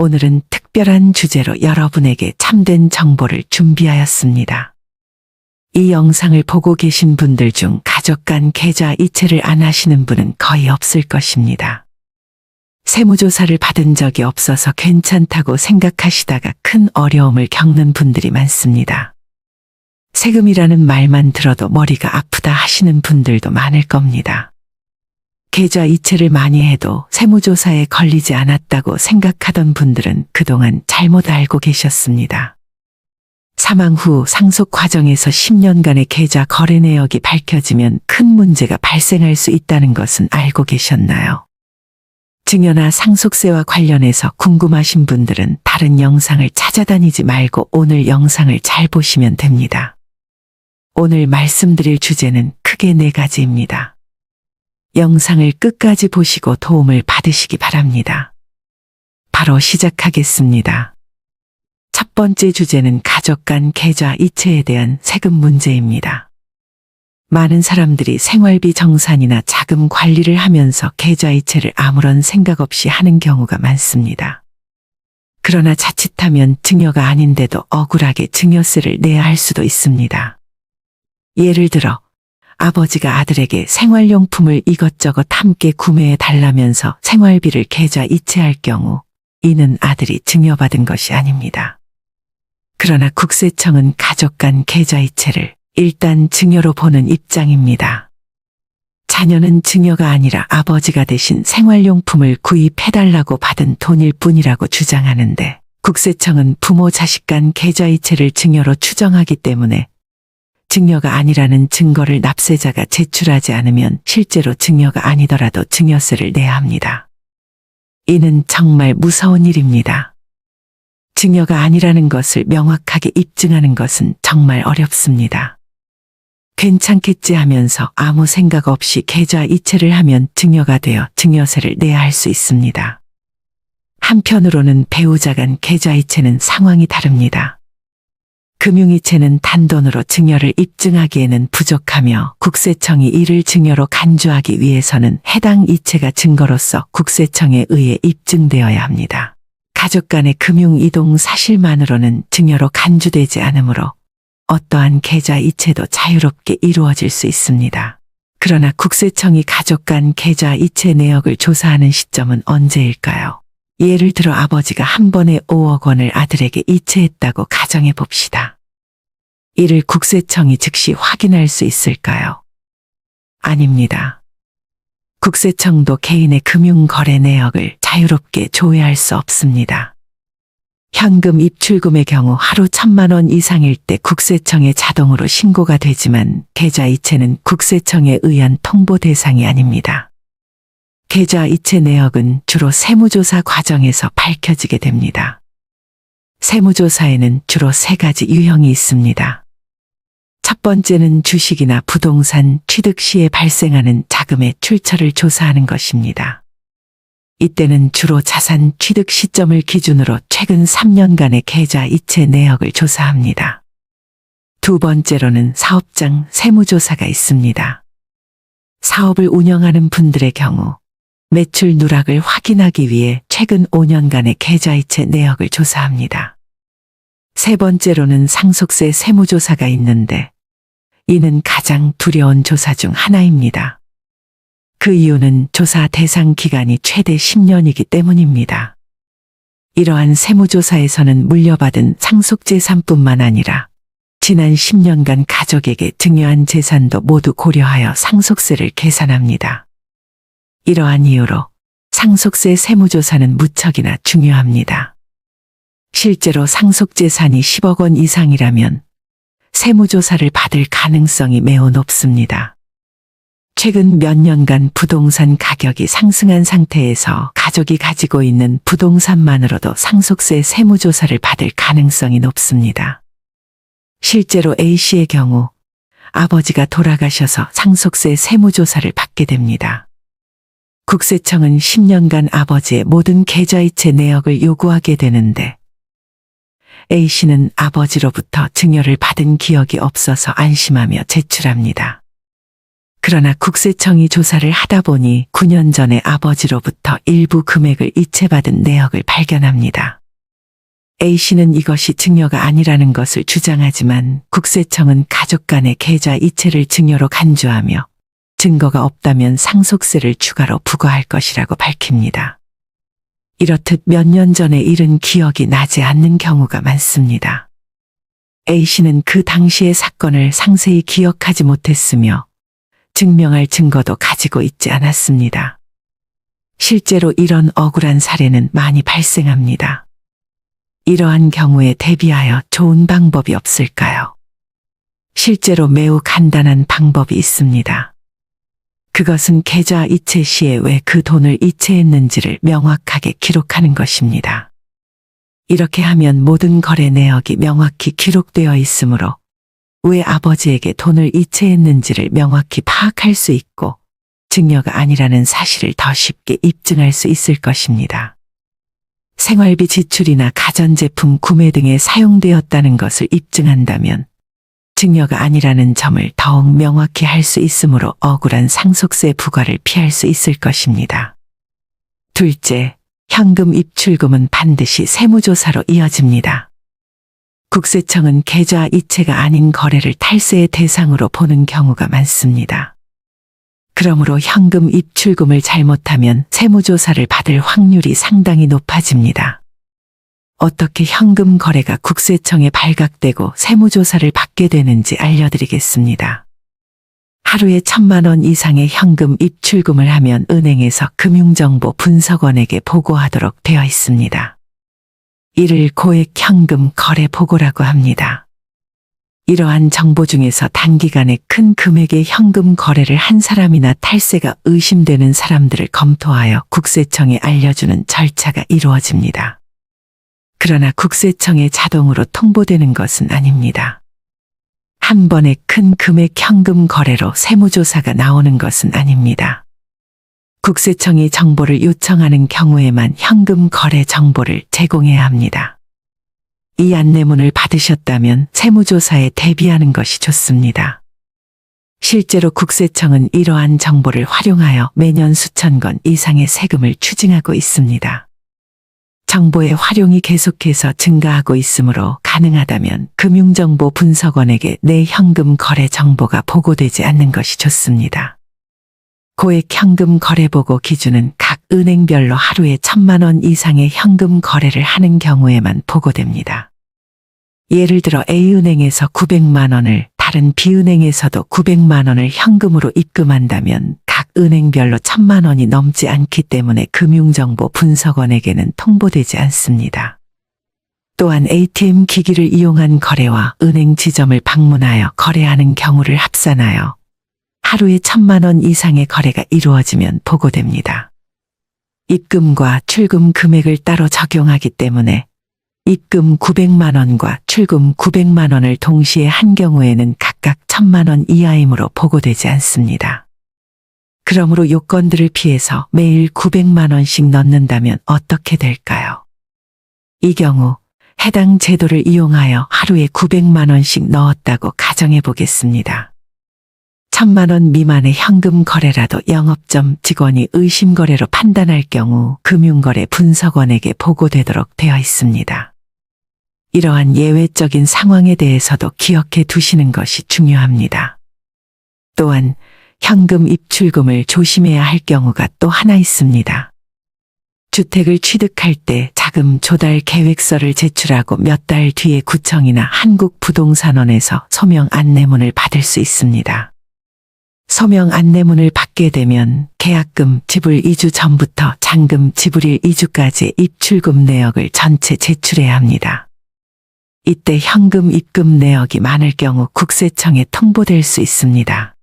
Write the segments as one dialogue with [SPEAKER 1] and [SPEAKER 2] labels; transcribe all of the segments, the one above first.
[SPEAKER 1] 오늘은 특별한 주제로 여러분에게 참된 정보를 준비하였습니다. 이 영상을 보고 계신 분들 중 가족 간 계좌 이체를 안 하시는 분은 거의 없을 것입니다. 세무조사를 받은 적이 없어서 괜찮다고 생각하시다가 큰 어려움을 겪는 분들이 많습니다. 세금이라는 말만 들어도 머리가 아프다 하시는 분들도 많을 겁니다. 계좌 이체를 많이 해도 세무조사에 걸리지 않았다고 생각하던 분들은 그동안 잘못 알고 계셨습니다. 사망 후 상속 과정에서 10년간의 계좌 거래 내역이 밝혀지면 큰 문제가 발생할 수 있다는 것은 알고 계셨나요? 증여나 상속세와 관련해서 궁금하신 분들은 다른 영상을 찾아다니지 말고 오늘 영상을 잘 보시면 됩니다. 오늘 말씀드릴 주제는 크게 네 가지입니다. 영상을 끝까지 보시고 도움을 받으시기 바랍니다. 바로 시작하겠습니다. 첫 번째 주제는 가족 간 계좌 이체에 대한 세금 문제입니다. 많은 사람들이 생활비 정산이나 자금 관리를 하면서 계좌 이체를 아무런 생각 없이 하는 경우가 많습니다. 그러나 자칫하면 증여가 아닌데도 억울하게 증여세를 내야 할 수도 있습니다. 예를 들어 아버지가 아들에게 생활용품을 이것저것 함께 구매해 달라면서 생활비를 계좌 이체할 경우 이는 아들이 증여받은 것이 아닙니다. 그러나 국세청은 가족 간 계좌 이체를 일단 증여로 보는 입장입니다. 자녀는 증여가 아니라 아버지가 대신 생활용품을 구입해달라고 받은 돈일 뿐이라고 주장하는데 국세청은 부모 자식 간 계좌 이체를 증여로 추정하기 때문에 증여가 아니라는 증거를 납세자가 제출하지 않으면 실제로 증여가 아니더라도 증여세를 내야 합니다. 이는 정말 무서운 일입니다. 증여가 아니라는 것을 명확하게 입증하는 것은 정말 어렵습니다. 괜찮겠지 하면서 아무 생각 없이 계좌 이체를 하면 증여가 되어 증여세를 내야 할 수 있습니다. 한편으로는 배우자 간 계좌 이체는 상황이 다릅니다. 금융이체는 단돈으로 증여를 입증하기에는 부족하며 국세청이 이를 증여로 간주하기 위해서는 해당 이체가 증거로서 국세청에 의해 입증되어야 합니다. 가족 간의 금융 이동 사실만으로는 증여로 간주되지 않으므로 어떠한 계좌 이체도 자유롭게 이루어질 수 있습니다. 그러나 국세청이 가족 간 계좌 이체 내역을 조사하는 시점은 언제일까요? 예를 들어 아버지가 한 번에 5억 원을 아들에게 이체했다고 가정해 봅시다. 이를 국세청이 즉시 확인할 수 있을까요? 아닙니다. 국세청도 개인의 금융거래 내역을 자유롭게 조회할 수 없습니다. 현금 입출금의 경우 하루 천만 원 이상일 때 국세청에 자동으로 신고가 되지만 계좌 이체는 국세청에 의한 통보 대상이 아닙니다. 계좌 이체 내역은 주로 세무조사 과정에서 밝혀지게 됩니다. 세무조사에는 주로 세 가지 유형이 있습니다. 첫 번째는 주식이나 부동산 취득 시에 발생하는 자금의 출처를 조사하는 것입니다. 이때는 주로 자산 취득 시점을 기준으로 최근 3년간의 계좌 이체 내역을 조사합니다. 두 번째로는 사업장 세무조사가 있습니다. 사업을 운영하는 분들의 경우 매출 누락을 확인하기 위해 최근 5년간의 계좌이체 내역을 조사합니다. 세 번째로는 상속세 세무조사가 있는데 이는 가장 두려운 조사 중 하나입니다. 그 이유는 조사 대상 기간이 최대 10년이기 때문입니다. 이러한 세무조사에서는 물려받은 상속재산뿐만 아니라 지난 10년간 가족에게 증여한 재산도 모두 고려하여 상속세를 계산합니다. 이러한 이유로 상속세 세무조사는 무척이나 중요합니다. 실제로 상속재산이 10억 원 이상이라면 세무조사를 받을 가능성이 매우 높습니다. 최근 몇 년간 부동산 가격이 상승한 상태에서 가족이 가지고 있는 부동산만으로도 상속세 세무조사를 받을 가능성이 높습니다. 실제로 A씨의 경우 아버지가 돌아가셔서 상속세 세무조사를 받게 됩니다. 국세청은 10년간 아버지의 모든 계좌이체 내역을 요구하게 되는데 A씨는 아버지로부터 증여를 받은 기억이 없어서 안심하며 제출합니다. 그러나 국세청이 조사를 하다 보니 9년 전에 아버지로부터 일부 금액을 이체받은 내역을 발견합니다. A씨는 이것이 증여가 아니라는 것을 주장하지만 국세청은 가족 간의 계좌 이체를 증여로 간주하며 증거가 없다면 상속세를 추가로 부과할 것이라고 밝힙니다. 이렇듯 몇 년 전의 일은 기억이 나지 않는 경우가 많습니다. A씨는 그 당시의 사건을 상세히 기억하지 못했으며 증명할 증거도 가지고 있지 않았습니다. 실제로 이런 억울한 사례는 많이 발생합니다. 이러한 경우에 대비하여 좋은 방법이 없을까요? 실제로 매우 간단한 방법이 있습니다. 그것은 계좌 이체 시에 왜 그 돈을 이체했는지를 명확하게 기록하는 것입니다. 이렇게 하면 모든 거래 내역이 명확히 기록되어 있으므로 왜 아버지에게 돈을 이체했는지를 명확히 파악할 수 있고 증여가 아니라는 사실을 더 쉽게 입증할 수 있을 것입니다. 생활비 지출이나 가전제품 구매 등에 사용되었다는 것을 입증한다면 증여가 아니라는 점을 더욱 명확히 할 수 있으므로 억울한 상속세 부과를 피할 수 있을 것입니다. 둘째, 현금 입출금은 반드시 세무조사로 이어집니다. 국세청은 계좌 이체가 아닌 거래를 탈세의 대상으로 보는 경우가 많습니다. 그러므로 현금 입출금을 잘못하면 세무조사를 받을 확률이 상당히 높아집니다. 어떻게 현금 거래가 국세청에 발각되고 세무조사를 받게 되는지 알려드리겠습니다. 하루에 천만 원 이상의 현금 입출금을 하면 은행에서 금융정보 분석원에게 보고하도록 되어 있습니다. 이를 고액 현금 거래 보고라고 합니다. 이러한 정보 중에서 단기간에 큰 금액의 현금 거래를 한 사람이나 탈세가 의심되는 사람들을 검토하여 국세청에 알려주는 절차가 이루어집니다. 그러나 국세청에 자동으로 통보되는 것은 아닙니다. 한 번에 큰 금액 현금 거래로 세무조사가 나오는 것은 아닙니다. 국세청이 정보를 요청하는 경우에만 현금 거래 정보를 제공해야 합니다. 이 안내문을 받으셨다면 세무조사에 대비하는 것이 좋습니다. 실제로 국세청은 이러한 정보를 활용하여 매년 수천 건 이상의 세금을 추징하고 있습니다. 정보의 활용이 계속해서 증가하고 있으므로 가능하다면 금융정보 분석원에게 내 현금 거래 정보가 보고되지 않는 것이 좋습니다. 고액 현금 거래 보고 기준은 각 은행별로 하루에 천만 원 이상의 현금 거래를 하는 경우에만 보고됩니다. 예를 들어 A은행에서 900만 원을 다른 B은행에서도 900만 원을 현금으로 입금한다면 각 은행별로 천만 원이 넘지 않기 때문에 금융정보 분석원에게는 통보되지 않습니다. 또한 ATM 기기를 이용한 거래와 은행 지점을 방문하여 거래하는 경우를 합산하여 하루에 천만 원 이상의 거래가 이루어지면 보고됩니다. 입금과 출금 금액을 따로 적용하기 때문에 입금 900만 원과 출금 900만 원을 동시에 한 경우에는 각각 1000만 원 이하이므로 보고되지 않습니다. 그러므로 요건들을 피해서 매일 900만 원씩 넣는다면 어떻게 될까요? 이 경우 해당 제도를 이용하여 하루에 900만 원씩 넣었다고 가정해 보겠습니다. 천만 원 미만의 현금 거래라도 영업점 직원이 의심 거래로 판단할 경우 금융거래 분석원에게 보고되도록 되어 있습니다. 이러한 예외적인 상황에 대해서도 기억해 두시는 것이 중요합니다. 또한 현금 입출금을 조심해야 할 경우가 또 하나 있습니다. 주택을 취득할 때 자금 조달 계획서를 제출하고 몇 달 뒤에 구청이나 한국부동산원에서 서명 안내문을 받을 수 있습니다. 서명 안내문을 받게 되면 계약금 지불 2주 전부터 잔금 지불일 2주까지 입출금 내역을 전체 제출해야 합니다. 이때 현금 입금 내역이 많을 경우 국세청에 통보될 수 있습니다.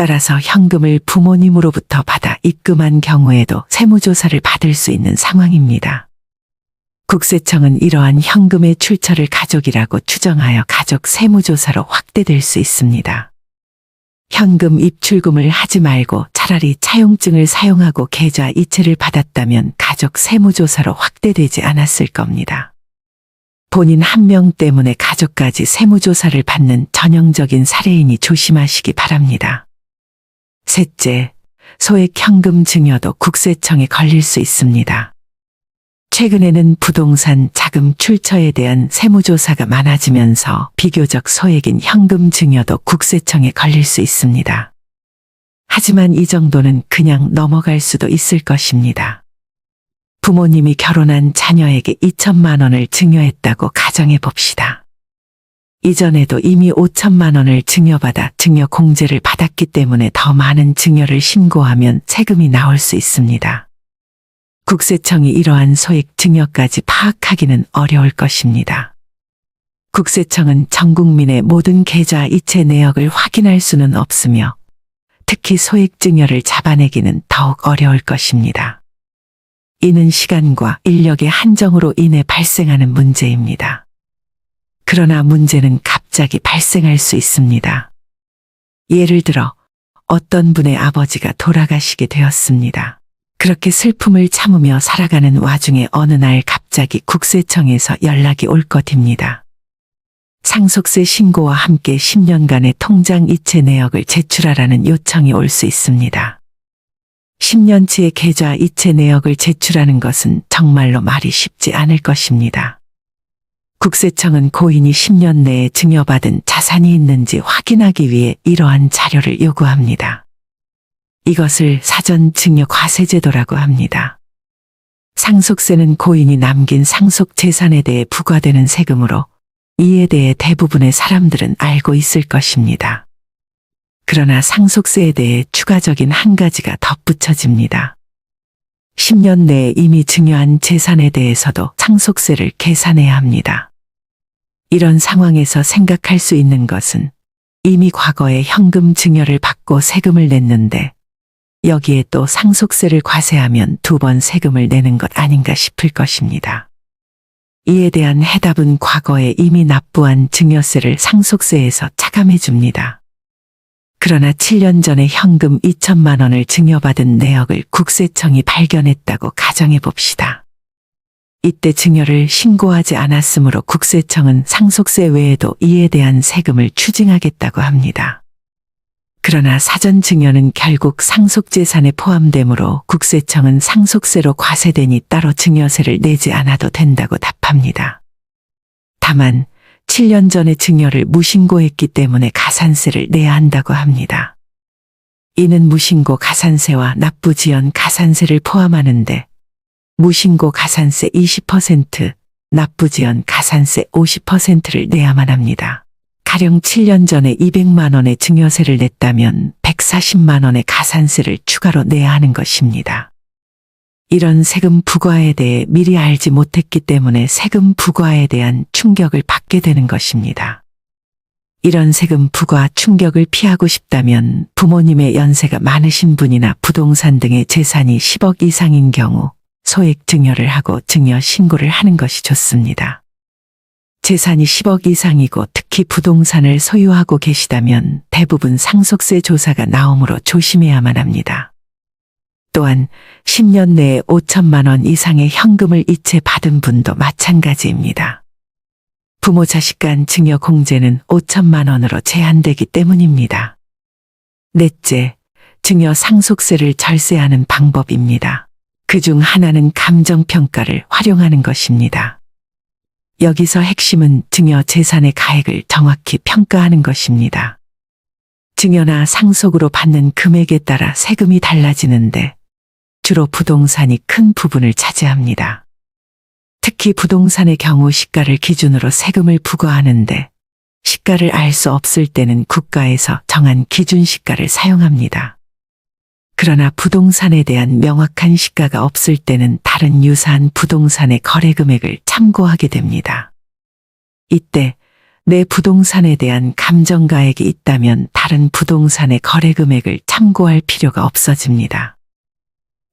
[SPEAKER 1] 따라서 현금을 부모님으로부터 받아 입금한 경우에도 세무조사를 받을 수 있는 상황입니다. 국세청은 이러한 현금의 출처를 가족이라고 추정하여 가족 세무조사로 확대될 수 있습니다. 현금 입출금을 하지 말고 차라리 차용증을 사용하고 계좌 이체를 받았다면 가족 세무조사로 확대되지 않았을 겁니다. 본인 한 명 때문에 가족까지 세무조사를 받는 전형적인 사례이니 조심하시기 바랍니다. 셋째, 소액 현금 증여도 국세청에 걸릴 수 있습니다. 최근에는 부동산 자금 출처에 대한 세무조사가 많아지면서 비교적 소액인 현금 증여도 국세청에 걸릴 수 있습니다. 하지만 이 정도는 그냥 넘어갈 수도 있을 것입니다. 부모님이 결혼한 자녀에게 2천만 원을 증여했다고 가정해 봅시다. 이전에도 이미 5천만 원을 증여받아 증여 공제를 받았기 때문에 더 많은 증여를 신고하면 세금이 나올 수 있습니다. 국세청이 이러한 소액 증여까지 파악하기는 어려울 것입니다. 국세청은 전 국민의 모든 계좌 이체 내역을 확인할 수는 없으며 특히 소액 증여를 잡아내기는 더욱 어려울 것입니다. 이는 시간과 인력의 한정으로 인해 발생하는 문제입니다. 그러나 문제는 갑자기 발생할 수 있습니다. 예를 들어 어떤 분의 아버지가 돌아가시게 되었습니다. 그렇게 슬픔을 참으며 살아가는 와중에 어느 날 갑자기 국세청에서 연락이 올 것입니다. 상속세 신고와 함께 10년간의 통장 이체 내역을 제출하라는 요청이 올 수 있습니다. 10년치의 계좌 이체 내역을 제출하는 것은 정말로 말이 쉽지 않을 것입니다. 국세청은 고인이 10년 내에 증여받은 자산이 있는지 확인하기 위해 이러한 자료를 요구합니다. 이것을 사전 증여 과세제도라고 합니다. 상속세는 고인이 남긴 상속 재산에 대해 부과되는 세금으로 이에 대해 대부분의 사람들은 알고 있을 것입니다. 그러나 상속세에 대해 추가적인 한 가지가 덧붙여집니다. 10년 내에 이미 증여한 재산에 대해서도 상속세를 계산해야 합니다. 이런 상황에서 생각할 수 있는 것은 이미 과거에 현금 증여를 받고 세금을 냈는데 여기에 또 상속세를 과세하면 두 번 세금을 내는 것 아닌가 싶을 것입니다. 이에 대한 해답은 과거에 이미 납부한 증여세를 상속세에서 차감해 줍니다. 그러나 7년 전에 현금 2천만 원을 증여받은 내역을 국세청이 발견했다고 가정해 봅시다. 이때 증여를 신고하지 않았으므로 국세청은 상속세 외에도 이에 대한 세금을 추징하겠다고 합니다. 그러나 사전 증여는 결국 상속재산에 포함되므로 국세청은 상속세로 과세되니 따로 증여세를 내지 않아도 된다고 답합니다. 다만 7년 전에 증여를 무신고했기 때문에 가산세를 내야 한다고 합니다. 이는 무신고 가산세와 납부지연 가산세를 포함하는데 무신고 가산세 20%, 납부지연 가산세 50%를 내야만 합니다. 가령 7년 전에 200만 원의 증여세를 냈다면 140만 원의 가산세를 추가로 내야 하는 것입니다. 이런 세금 부과에 대해 미리 알지 못했기 때문에 세금 부과에 대한 충격을 받게 되는 것입니다. 이런 세금 부과 충격을 피하고 싶다면 부모님의 연세가 많으신 분이나 부동산 등의 재산이 10억 이상인 경우 소액 증여를 하고 증여 신고를 하는 것이 좋습니다. 재산이 10억 이상이고 특히 부동산을 소유하고 계시다면 대부분 상속세 조사가 나오므로 조심해야만 합니다. 또한 10년 내에 5천만 원 이상의 현금을 이체 받은 분도 마찬가지입니다. 부모 자식 간 증여 공제는 5천만 원으로 제한되기 때문입니다. 넷째, 증여 상속세를 절세하는 방법입니다. 그 중 하나는 감정평가를 활용하는 것입니다. 여기서 핵심은 증여 재산의 가액을 정확히 평가하는 것입니다. 증여나 상속으로 받는 금액에 따라 세금이 달라지는데 주로 부동산이 큰 부분을 차지합니다. 특히 부동산의 경우 시가를 기준으로 세금을 부과하는데 시가를 알 수 없을 때는 국가에서 정한 기준 시가를 사용합니다. 그러나 부동산에 대한 명확한 시가가 없을 때는 다른 유사한 부동산의 거래 금액을 참고하게 됩니다. 이때 내 부동산에 대한 감정가액이 있다면 다른 부동산의 거래 금액을 참고할 필요가 없어집니다.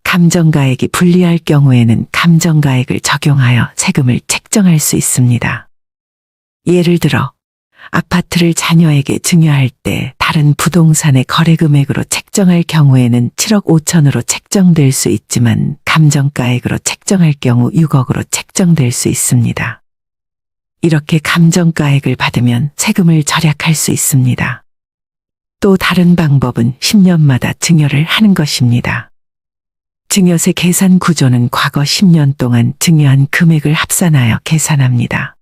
[SPEAKER 1] 감정가액이 불리할 경우에는 감정가액을 적용하여 세금을 책정할 수 있습니다. 예를 들어 아파트를 자녀에게 증여할 때 다른 부동산의 거래 금액으로 책정할 경우에는 7억 5천으로 책정될 수 있지만 감정가액으로 책정할 경우 6억으로 책정될 수 있습니다. 이렇게 감정가액을 받으면 세금을 절약할 수 있습니다. 또 다른 방법은 10년마다 증여를 하는 것입니다. 증여세 계산 구조는 과거 10년 동안 증여한 금액을 합산하여 계산합니다.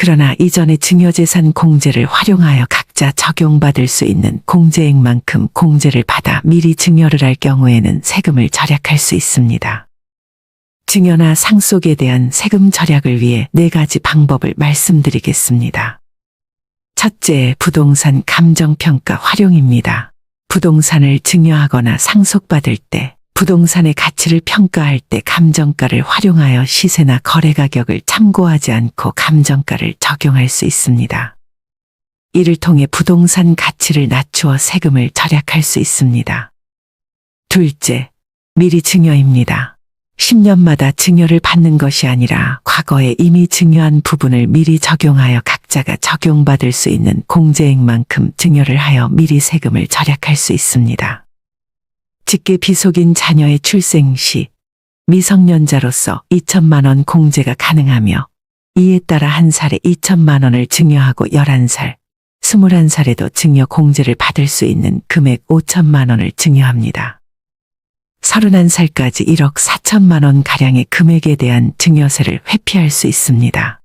[SPEAKER 1] 그러나 이전의 증여재산 공제를 활용하여 각자 적용받을 수 있는 공제액만큼 공제를 받아 미리 증여를 할 경우에는 세금을 절약할 수 있습니다. 증여나 상속에 대한 세금 절약을 위해 네 가지 방법을 말씀드리겠습니다. 첫째, 부동산 감정평가 활용입니다. 부동산을 증여하거나 상속받을 때 부동산의 가치를 평가할 때 감정가를 활용하여 시세나 거래 가격을 참고하지 않고 감정가를 적용할 수 있습니다. 이를 통해 부동산 가치를 낮추어 세금을 절약할 수 있습니다. 둘째, 미리 증여입니다. 10년마다 증여를 받는 것이 아니라 과거에 이미 증여한 부분을 미리 적용하여 각자가 적용받을 수 있는 공제액만큼 증여를 하여 미리 세금을 절약할 수 있습니다. 직계 비속인 자녀의 출생 시 미성년자로서 2천만 원 공제가 가능하며 이에 따라 한 살에 2천만 원을 증여하고 11살, 21살에도 증여 공제를 받을 수 있는 금액 5천만 원을 증여합니다. 31살까지 1억 4천만 원 가량의 금액에 대한 증여세를 회피할 수 있습니다.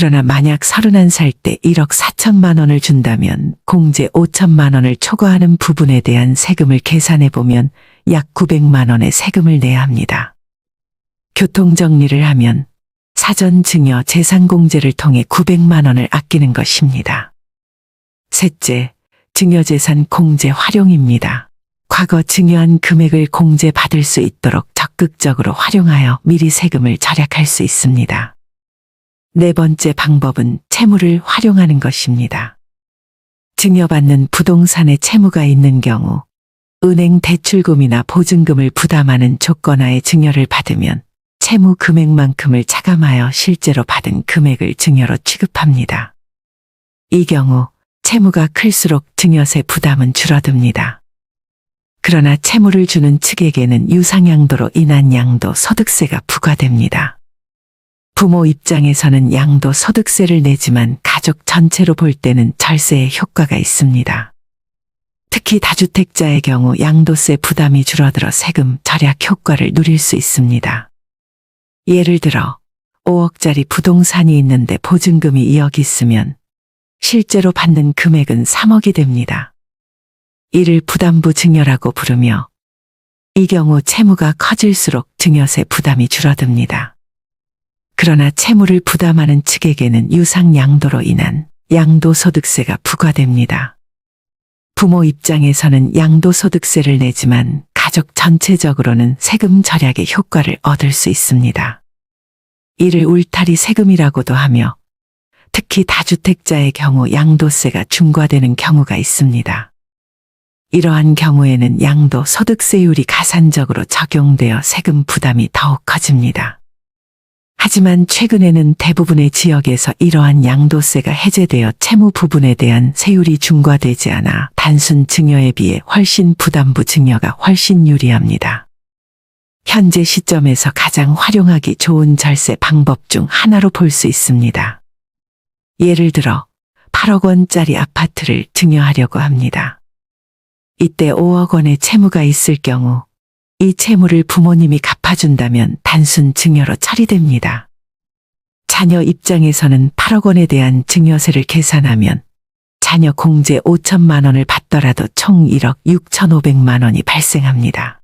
[SPEAKER 1] 그러나 만약 31살 때 1억 4천만 원을 준다면 공제 5천만 원을 초과하는 부분에 대한 세금을 계산해 보면 약 900만 원의 세금을 내야 합니다. 교통 정리를 하면 사전 증여 재산 공제를 통해 900만 원을 아끼는 것입니다. 셋째, 증여재산 공제 활용입니다. 과거 증여한 금액을 공제받을 수 있도록 적극적으로 활용하여 미리 세금을 절약할 수 있습니다. 네 번째 방법은 채무를 활용하는 것입니다. 증여받는 부동산에 채무가 있는 경우 은행 대출금이나 보증금을 부담하는 조건하에 증여를 받으면 채무 금액만큼을 차감하여 실제로 받은 금액을 증여로 취급합니다. 이 경우 채무가 클수록 증여세 부담은 줄어듭니다. 그러나 채무를 주는 측에게는 유상양도로 인한 양도 소득세가 부과됩니다. 부모 입장에서는 양도 소득세를 내지만 가족 전체로 볼 때는 절세의 효과가 있습니다. 특히 다주택자의 경우 양도세 부담이 줄어들어 세금 절약 효과를 누릴 수 있습니다. 예를 들어 5억짜리 부동산이 있는데 보증금이 2억 있으면 실제로 받는 금액은 3억이 됩니다. 이를 부담부 증여라고 부르며 이 경우 채무가 커질수록 증여세 부담이 줄어듭니다. 그러나 채무를 부담하는 측에게는 유상 양도로 인한 양도소득세가 부과됩니다. 부모 입장에서는 양도소득세를 내지만 가족 전체적으로는 세금 절약의 효과를 얻을 수 있습니다. 이를 울타리 세금이라고도 하며 특히 다주택자의 경우 양도세가 중과되는 경우가 있습니다. 이러한 경우에는 양도 소득세율이 가산적으로 적용되어 세금 부담이 더욱 커집니다. 하지만 최근에는 대부분의 지역에서 이러한 양도세가 해제되어 채무 부분에 대한 세율이 중과되지 않아 단순 증여에 비해 훨씬 부담부 증여가 훨씬 유리합니다. 현재 시점에서 가장 활용하기 좋은 절세 방법 중 하나로 볼 수 있습니다. 예를 들어 8억 원짜리 아파트를 증여하려고 합니다. 이때 5억 원의 채무가 있을 경우 이 채무를 부모님이 갚아준다면 단순 증여로 처리됩니다. 자녀 입장에서는 8억 원에 대한 증여세를 계산하면 자녀 공제 5천만 원을 받더라도 총 1억 6천5백만 원이 발생합니다.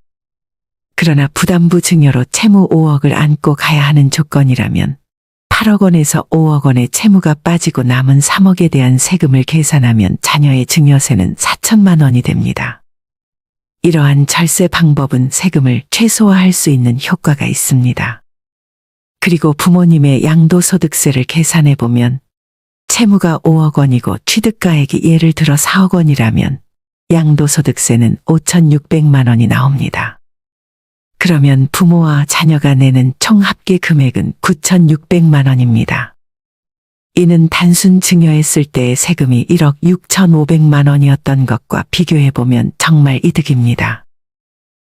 [SPEAKER 1] 그러나 부담부 증여로 채무 5억을 안고 가야 하는 조건이라면 8억 원에서 5억 원의 채무가 빠지고 남은 3억에 대한 세금을 계산하면 자녀의 증여세는 4천만 원이 됩니다. 이러한 절세 방법은 세금을 최소화할 수 있는 효과가 있습니다. 그리고 부모님의 양도소득세를 계산해 보면 채무가 5억 원이고 취득가액이 예를 들어 4억 원이라면 양도소득세는 5,600만 원이 나옵니다. 그러면 부모와 자녀가 내는 총 합계 금액은 9,600만 원입니다. 이는 단순 증여했을 때의 세금이 1억 6,500만 원이었던 것과 비교해보면 정말 이득입니다.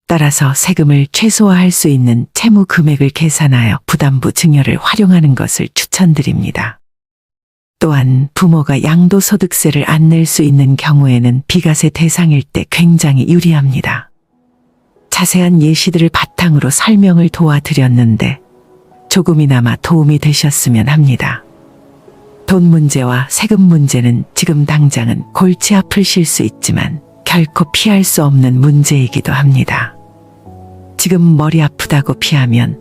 [SPEAKER 1] 따라서 세금을 최소화할 수 있는 채무 금액을 계산하여 부담부 증여를 활용하는 것을 추천드립니다. 또한 부모가 양도소득세를 안 낼 수 있는 경우에는 비과세 대상일 때 굉장히 유리합니다. 자세한 예시들을 바탕으로 설명을 도와드렸는데 조금이나마 도움이 되셨으면 합니다. 돈 문제와 세금 문제는 지금 당장은 골치 아프실 수 있지만 결코 피할 수 없는 문제이기도 합니다. 지금 머리 아프다고 피하면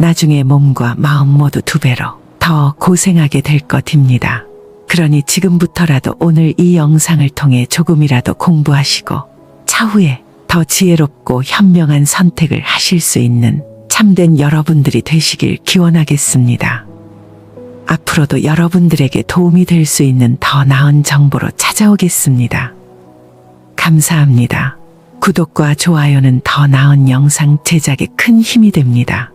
[SPEAKER 1] 나중에 몸과 마음 모두 두 배로 더 고생하게 될 것입니다. 그러니 지금부터라도 오늘 이 영상을 통해 조금이라도 공부하시고 차후에 더 지혜롭고 현명한 선택을 하실 수 있는 참된 여러분들이 되시길 기원하겠습니다. 앞으로도 여러분들에게 도움이 될 수 있는 더 나은 정보로 찾아오겠습니다. 감사합니다. 구독과 좋아요는 더 나은 영상 제작에 큰 힘이 됩니다.